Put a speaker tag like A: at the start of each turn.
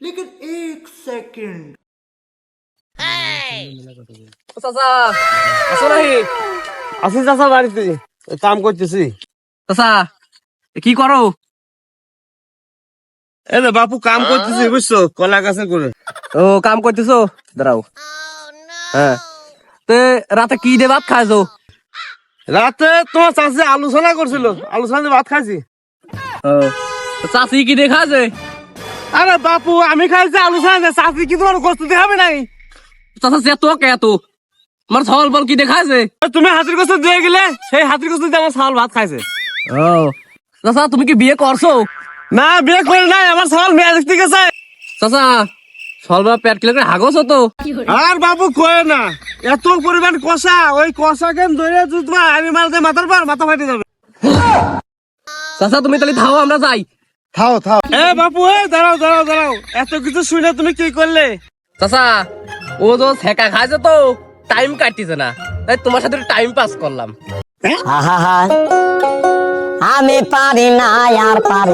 A: लेकिन एक सेकंड
B: চাচা আসো নাহি
C: আছি চাচা বাড়িতে ওই কাম করতেছি
B: চাচা কি করো
C: এ রে বাপু কাম করতেছি বুঝছো কলা গাছে করে
B: ও কাম করতেছো দাঁড়াও হ্যাঁ তে রাতে কি দিয়ে ভাত খাইছো
C: রাতে তোমার চাষে আলোচনা করছিল আলোচনা দিয়ে ভাত খাইছি
B: ও তো চাচি কি দিয়ে খাইছে
C: আরে বাপু আমি খাইছি আলোচনা দিয়ে চাষি কি তোমার গোস্ত দেখাবে নাই?
B: চাচা সে তো কে তো আমার ছল বল কি দেখাইছে?
C: তুমি হাতির গোস্ত দিয়ে গেলে সেই হাতির গোস্ত দিয়ে আমার চাউল ভাত খাইছে।
B: ও চাচা তুমি কি বিয়ে করছ?
C: না বিয়ে করে নাই আমার চাউল মেয়ে দেখতে গেছে।
B: চাচা সলবা পেট কিলো করে হাগছ তো?
C: আর বাবু কয়ে না এত পরিমাণ কষা ওই কষা কেন ধরে তোমার আমি মারতে মাথার পর মাথা ফাটে যাবে
B: চাচা তুমি তাহলে থাও আমরা যাই।
C: থাও থাও। এ বাপু এ দাঁড়াও দাঁড়াও দাঁড়াও। এত কিছু শুনে তুমি কি করলে?
B: চাচা ও তো ছেঁকা খাইছে তো টাইম কাটতেছে না। তাই তোমার সাথে টাইম পাস করলাম।
D: আমি পারি না আর পারি